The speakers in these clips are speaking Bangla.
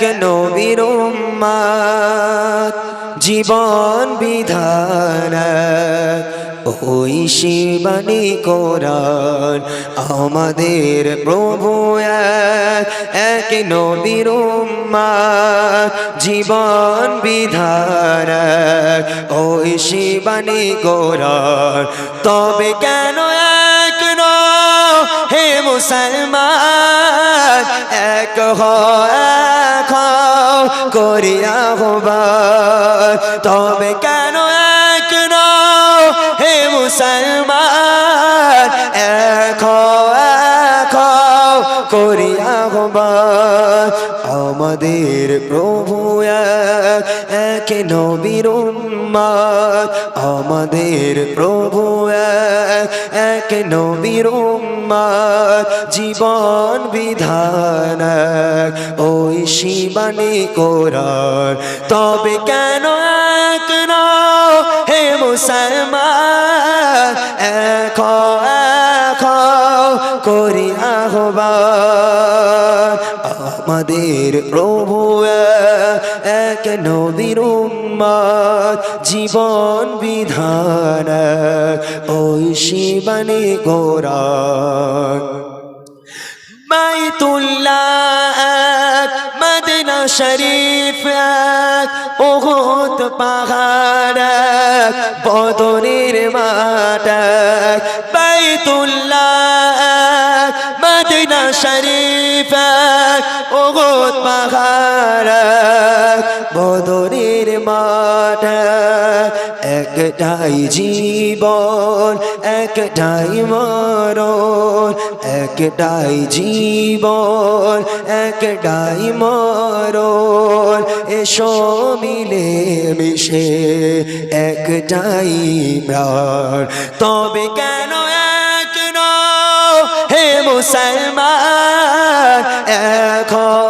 এক নবীর উম্মাদ জীবন বিধান। ওই শিবানী কোরআন আমাদের প্রভু এক, নবীর জীবন বিধান। ওই শিবানী কোরআন তবে কেন এক হে মুসলমান? এক এক করিয়া হবার। তবে কেন এক হে মুসলমান? এক এক করিয়া হবার। আমাদের প্রভু এক নবীর আমাদের প্রভু এক, নবীর জীবন বিধান ওই শিবানী কোরআন তবে কেন এক নও হে মুসলমান? এক এক করি আহ্বান আমাদের প্রভু এক, এক নবীর উম্মাদ জীবন বিধান ওই শিবানী গোরান। বাইতুল্লাহ মদিনা শরীফ এক, ওহত পাহাড় এক, বদরের মাঠ। বাইতুল্লাহ মদিনা শরীফ এক, পাহাড়। বদরের মাঠ এক, একটাই জীবন একটাই মরণ একটাই জীবন একটাই মরণ। এসো মিলে মিশে একটাই প্রাণ। তবে কেন এক হে মুসলমান হও,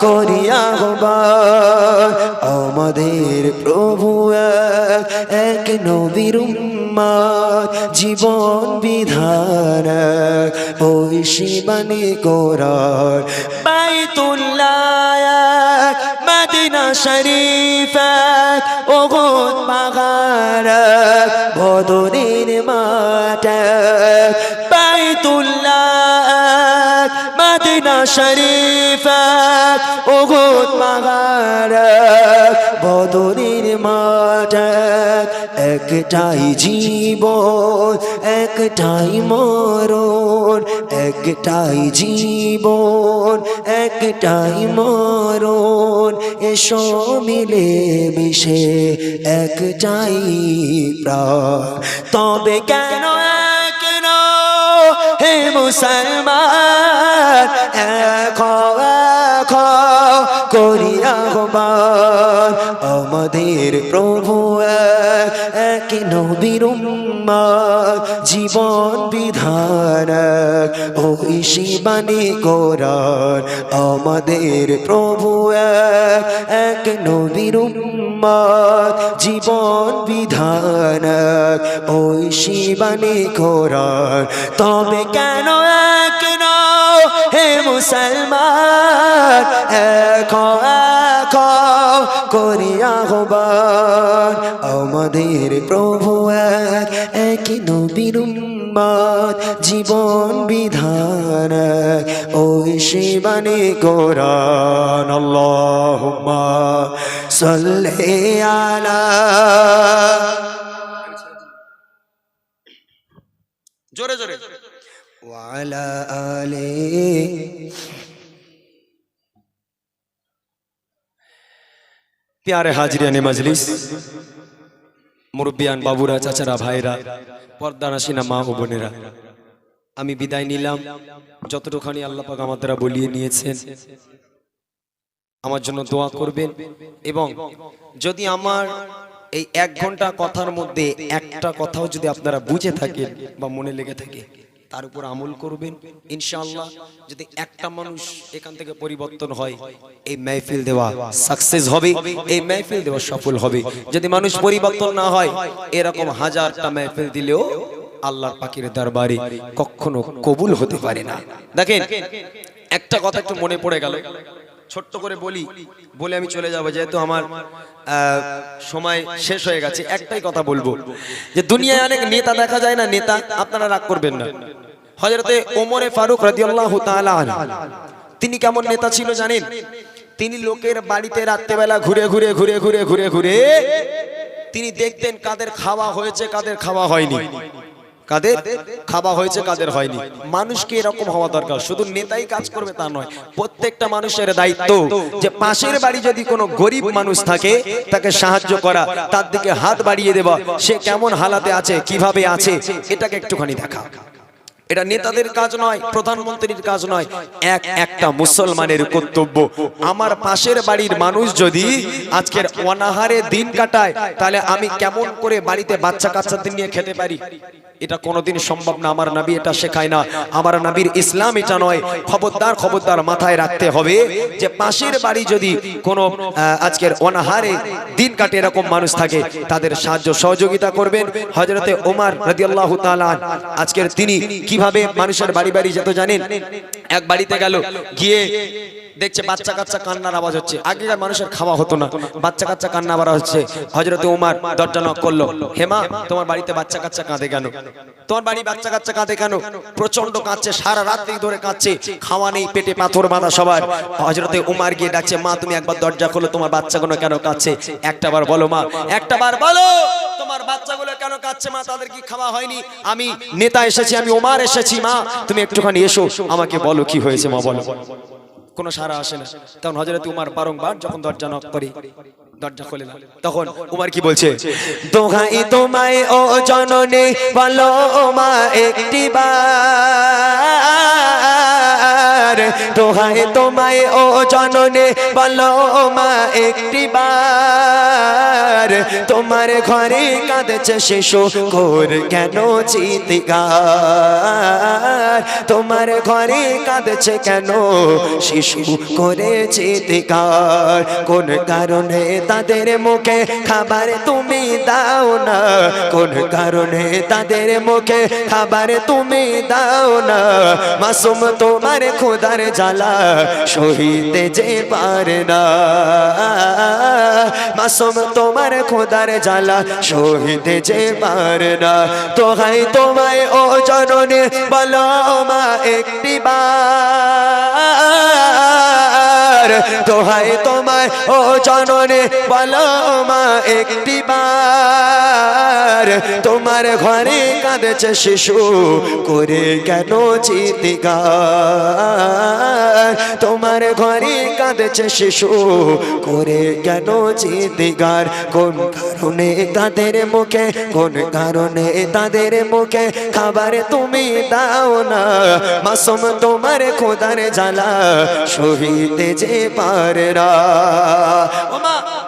করিয়া হবার। আমাদের প্রভু এক, নবীর জীবন বিধান ওই শিবানী কোরআন এক, মদিনা শরীফ ওগুদ পাহাড় বদরের মাঠ মদিনা শরীফ এক, ওগুদ পাহাড় বদরের মাঠ একটাই জীবন একটাই মরণ একটাই জীবন একটাই মরণ এসো মিলে মিশে একটাই প্রাণ। তবে কেন মুসলমান এক হও, করিয়া হবার আমাদের প্রভু এক, এক নবীর জীবন বিধান ওই শিবানী কোরআন আমাদের প্রভু এক, নবীর জীবন বিধান এক, ওই শিবানী কোরআন। তবে কেন এক নও হে মুসলমান এক হও, করিয়া হবার আমাদের প্রভু এক এক নবীর উম্মাদ জীবন বিধান ওই শিবানী কোরআন। আল্লাহুম্মা সাল্লি আলা জোরে জোরে। ওয়ালা আলে প্যারে হাজরিয়ানে মজলিস, মুরব্বিয়ান বাবুরা, চাচারা ভাইরা পর্দানাসিনা মা ও বোনেরা, আমি বিদায় নিলাম। যতটুখানি আল্লাহ পাক আমার দ্বারা বলিয়ে নিয়েছেন, আমার জন্য দোয়া করবেন এবং যদি আমার এই এক ঘণ্টা কথার মধ্যে একটা কথাও যদি আপনারা বুঝে থাকেন বা মনে লেগে থাকে তার উপর আমল করবেন। ইনশাআল্লাহ, যদি একটা মানুষ এখান থেকে পরিবর্তন হয়, এই মেহফিল দেওয়া সাকসেস হবে, এই মেহফিল দেওয়া সফল হবে। যদি মানুষ পরিবর্তন না হয়, এরকম হাজারটা মেহফিল দিলেও আল্লাহর পাখির দরবারে কখনো কবুল হতে পারে না। দেখেন, একটা কথা একটু মনে পড়ে গেল। ছোট্ট করে বলি, বলে আমি চলে যাব, যেহেতু আমার সময় শেষ হয়ে গেছে, একটাই কথা বলব, যে দুনিয়ায় অনেক নেতা দেখা যায় না, নেতা আপনারা রাগ করবেন না হজরতে ওমরে ফারুক আনহু। তিনি কেমন নেতা ছিল জানেন তিনি লোকের বাড়িতে রাত্রেবেলা ঘুরে ঘুরে ঘুরে ঘুরে ঘুরে ঘুরে, তিনি দেখতেন কাদের খাওয়া হয়েছে, কাদের খাওয়া হয়নি কাদের? খাওয়া হয়েছে, কাদের হয়নি। মানুষকে এরকম হওয়া দরকার। শুধু নেতাই কাজ করবে তা নয়, প্রত্যেকটা মানুষের দায়িত্ব যে পাশের বাড়ি যদি কোনো গরিব মানুষ থাকে, তাকে সাহায্য করা, তার দিকে হাত বাড়িয়ে দেওয়া, সে কেমন হালাতে আছে, কীভাবে আছে, এটাকে একটুখানি দেখা। এটা নেতাদের কাজ নয়, প্রধানমন্ত্রীর কাজ নয়। এক একটা মুসলমানের কর্তব্য। আমার পাশের বাড়ির মানুষ যদি আজকের অনাহারে দিন কাটায়, তাহলে আমি কেমন করে বাড়িতে বাচ্চা কাচ্চাদের নিয়ে খেতে পারি? এটা কোনোদিন সম্ভব না। আমার নবী এটা শেখায় না। আমার নবীর ইসলাম এটা নয়। খবরদার খবরদার মাথায় রাখতে হবে যে পাশের বাড়ি যদি কোনো আজকের অনাহারে দিন কাটে এরকম মানুষ থাকে, তাদের সাহায্য সহযোগিতা করবেন। হজরতে ওমার রাদিয়াল্লাহু তাআলা আজকের তিনি কীভাবে মানুষের বাড়ি বাড়ি যেত জানেন? এক বাড়িতে গেল, গিয়ে দেখছে বাচ্চা কাচ্চা কান্নার আওয়াজ হচ্ছে। আগেকার মানুষের খাওয়া হতো না। বাচ্চা কাচ্চা কান্না আবার হচ্ছে। হজরতে উমার দরজা নক করল। হেমা তোমার বাড়িতে বাচ্চা কাচ্চা কাঁদে কেন? তোমার বাড়ি বাচ্চা কাচ্চা কাঁদে কেন? প্রচণ্ড কাঁদছে, সারা রাত থেকে ধরে কাঁদছে। খাওয়া নেই, পেটে পাথর বাঁধা সবার। হজরতে উমার গিয়ে ডাকছে, মা, তুমি একবার দরজা খোলো, তোমার বাচ্চাগুলো কেন কাঁদছে? একটা বার বলো, মা। একটা বার বলো! তোমার বাচ্চাগুলো কেন কাঁদছে মা? তাদের কি খাওয়া হয়নি? আমি নেতা এসেছি, আমি ওমার এসেছি, মা। তুমি একটুখানি এসো, আমাকে বলো কি হয়েছে, মা, বলো। কোনো সারা আসে না। তখন হজরত উমার বারংবার যখন দরজা নক করে, দরজা খোলে না। তখন উমার কি বলছে? দোহাই তোমায়, ও জননে, বলো, মা, একটি বার। দোহাই তোমায় ও জননে বলো মা, একটি বার। তোমার ঘরে কাঁদছে শিশু, ঘোর কেন চিতিকার তোমার ঘরে কাঁদছে কেন শিশু করে চিতিকার কোন কারণে তাদের মুখে খাবার তুমি দাও না? কোন কারণে তাদের মুখে খাবার তুমি দাও না? মাসুম তোমার খোদার জ্বালা সহিতে যে পারে না। মাসুম তোমার খোদার জ্বালা সহিতে যে পারে না। তো হাই তোমায়, ও জননে, বলো মা, একটি বার। দোহাই তোমায়, ও জননে বলো মা, একটি বার। তোমার ঘরে কাঁদেছে শিশু, করে কেন চিতিকার তোমার ঘরে কাঁদেছে শিশু, করে কেন চিতিকার কোন কারণে তাদের মুখে, কোন কারণে তাদের মুখে খাবার তুমি দাও না? মাসুম তোমার খোদার জ্বালা, সহিতে যে ও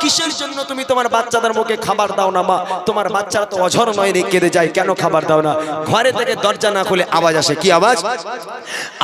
কিসের জন্য তুমি তোমার বাচ্চাদের মুখে খাবার দাও না, মা? তোমার বাচ্চারা তো অঝর নয় কেঁদে যায়, কেন খাবার দাও না? ঘরে থেকে দরজা না খুলে আওয়াজ আসে, কি আওয়াজ?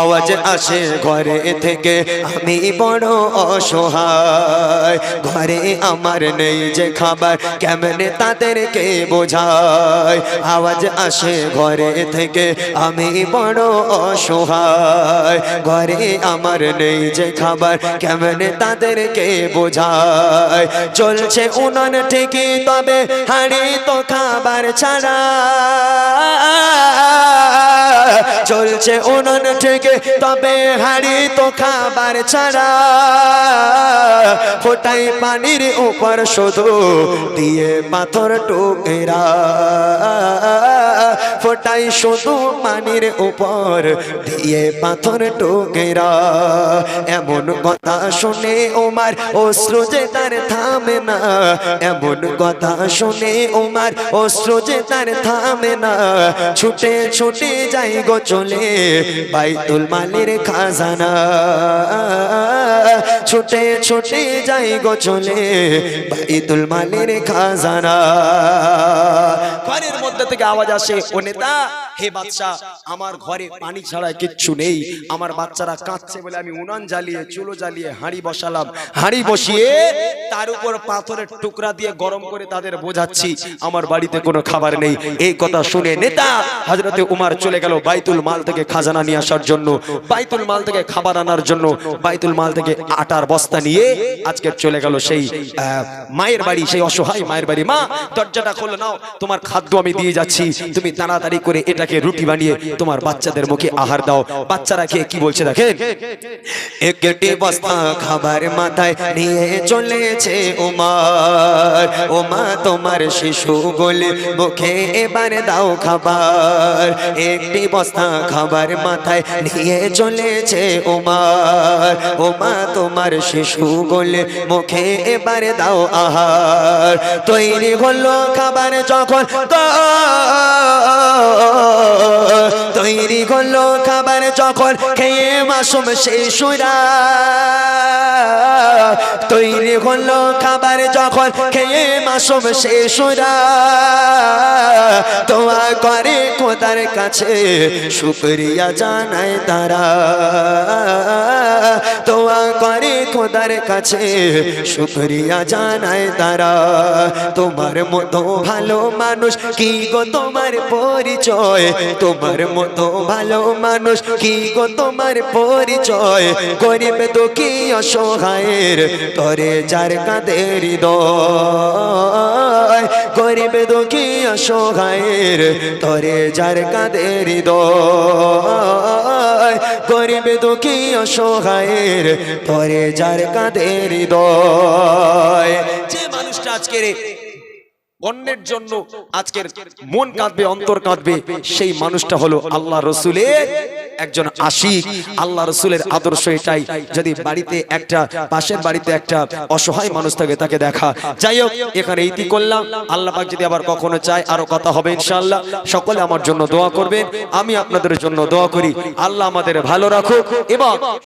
আওয়াজ আসে ঘরে থেকে, আমি বড় অসহায়। ঘরে আমার নেই যে খাবার, কেমনে তাদেরকে বোঝায়? আওয়াজ আসে ঘরে থেকে, আমি বড় অসহায়। ঘরে আমার নেই যে খাবার কেমনে তাদেরকে বোঝায়? চলছে উনন ঠিকই তবে হাড়ি তো খাবার ছাড়া। চলছে উনন থেকে, তবে হাড়ি তো খাবার ছাড়া। ফোটাই পানির উপর শুধু দিয়ে পাথর টুকেরা। ফোটাই শুধু পানির উপর দিয়ে পাথর টুকেরা। এমন কথা শুনে ওমার অশ্রু যে তার থামে না। এমন কথা শুনে ওমার অশ্রু যে তার থামে না। ছুটে ছুটে যাই গো চলে বাইতুল মালের খাজানা। ছুটে ছুটে যাই গো চলে বাইতুল মালের খাজানা। ঘরের মধ্যে থেকে আওয়াজ আসে, ও নেতা, হে বাচ্চা আমার ঘরে পানি ছাড়া কিচ্ছু নেই। আমার বাচ্চারা কাঁদছে বলে আমি উনান জ্বালিয়ে, চুলো জ্বালিয়ে হাঁড়ি বসালাম। হাঁড়ি বসিয়ে তার উপর পাথরের টুকরা দিয়ে গরম করে তাদের বোঝাচ্ছি, আমার বাড়িতে কোনো খাবার নেই। এই কথা শুনে নেতা হজরতে উমার চলে গেল বাইতুল মাল থেকে খাজানা নিয়ে আসার জন্য, বাইতুল মাল থেকে খাবার আনার জন্য, বাইতুল মাল থেকে আটার বস্তা নিয়ে আজকে চলে গেল সেই মায়ের বাড়ি, সেই অসহায় মায়ের বাড়ি। মা, দরজাটা খোলো, নাও, তোমার খাদ্য আমি দিয়ে যাচ্ছি। তুমি তাড়াতাড়ি করে এটাকে রুটি বানিয়ে তোমার বাচ্চাদের মুখে আহার দাও। বাচ্চারা খেয়ে কি বলছে দেখেন? একটি বস্তা খাবার মাথায় নিয়ে চলেছে উমার। ও মা তোমার শিশু বলে, মুখে এবার দাও খাবার। একটি বস্তা খাবার মাথায় নিয়ে চলেছে উমার। ও মা তোমার শিশু বলে মুখে এবার দাও আহার। তৈরি হলো খাবার যখন তৈরি। হলো খাবার যখন খেয়ে মাসুম শিশুরা। তৈরি হলো খাবার যখন খেয়ে মাসুম শিশুরা। তোমার করে খোদার কাছে শুক্রিয়া জানায় তারা। তোমা করে খোদার কাছে, শুক্রিয়া জানায় তারা। তোমার মতো ভালো মানুষ, কি গো তোমার পরিচয়? তোমার মতো ভালো মানুষ, কি গো তোমার পরিচয়? গরিব দুঃখী অসহায়ের তরে যার কাদের হৃদয়। গরিব দুঃখী অসহায়ের তরে যার কাদের হৃদয়। গরিব দুঃখী অসহায়ের পরে যার কাদের দয় যে মানুষটা আজকের অন্যের জন্য আজকের মন কাঁদবে অন্তর কাঁদবে। সেই মানুষটা হলো আল্লাহ রসুলের একজন আশিক। আল্লাহ রসুলের আদর্শ এটাই। যদি বাড়িতে একটা পাশের বাড়িতে একটা অসহায় মানুষ থাকে তাকে দেখা। যাই হোক এখানে ইতি করলাম। আল্লাহ পাক যদি আবার কখনো চায় আরও কথা হবে ইনশাআল্লাহ। সকলে আমার জন্য দোয়া করবেন। আমি আপনাদের জন্য দোয়া করি। আল্লাহ আমাদের ভালো রাখুক। এবং